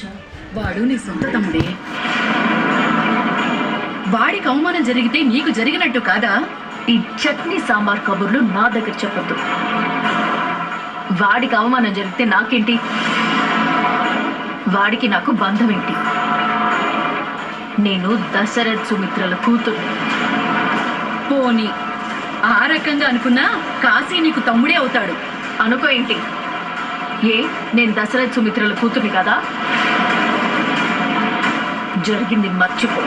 వచ్చా వాడు నీ సొంత తమ్ముడే. వాడికి అవమానం జరిగితే నీకు జరిగినట్టు కాదా? ఈ చట్నీ సాంబార్ కబుర్లు నా దగ్గర చెప్పొద్దు. వాడికి అవమానం జరిగితే నాకేంటి? వాడికి నాకు బంధం ఏంటి నేను దశరథ్ సుమిత్రల కూతురు పోని ఆ రకంగా అనుకున్నా కాశీ నీకు తమ్ముడే అవుతాడు. అనుకో ఏంటి? ఏ నేను దశరథ్ సుమిత్రల కూతుర్ని కదా? జరిగింది మర్చిపో.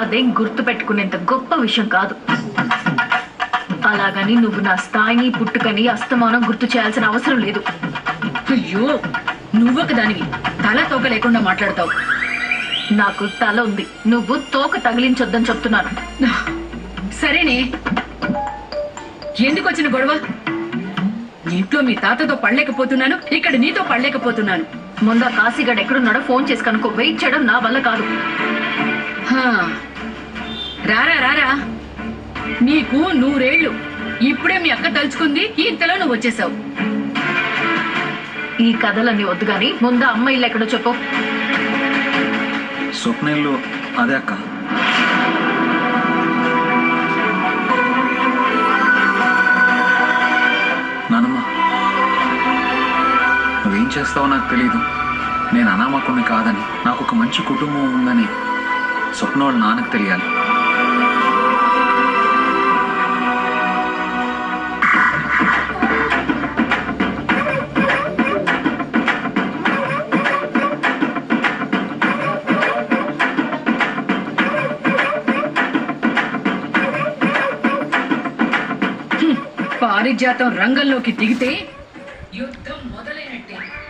అదేం గుర్తు పెట్టుకునేంత గొప్ప విషయం కాదు. అలాగని నువ్వు నా స్థాయిని పుట్టుకని అస్తమానం గుర్తు చేయాల్సిన అవసరం లేదు. అయ్యో నువ్వొక దానివి. తల తోక లేకుండా మాట్లాడతావు. నాకు తల ఉంది. నువ్వు తోక తగిలించొద్దని చెప్తున్నాను. సరేనే. ఎందుకు వచ్చిన గొడవ? ఇంట్లో మీ తాతతో పడలేకపోతున్నాను ఇక్కడ నీతో పడలేకపోతున్నాను. ముందా కాశీగడ్ ఎక్కడున్నాడో ఫోన్ చేసి కనుకో వెయిట్ చేయడం నా వల్ల కాదు. హా. రారా రారా. నీకు నూరేళ్ళు. ఇప్పుడే మీ అక్క తలుచుకుంది ఇంతలో నువ్వు వచ్చేసావు. ఈ కథలన్నీ వద్దు గాని ముందా అమ్మ ఇల్లు ఎక్కడో చెప్పు. స్వప్న ఇల్లు అదే అక్క. చేస్తావో నాకు తెలియదు నేను అనామకుని కాదని నాకు ఒక మంచి కుటుంబం ఉందని స్వప్న వాళ్ళ నాన్నకు తెలియాలి. పారిజాతం రంగంలోకి దిగితే 对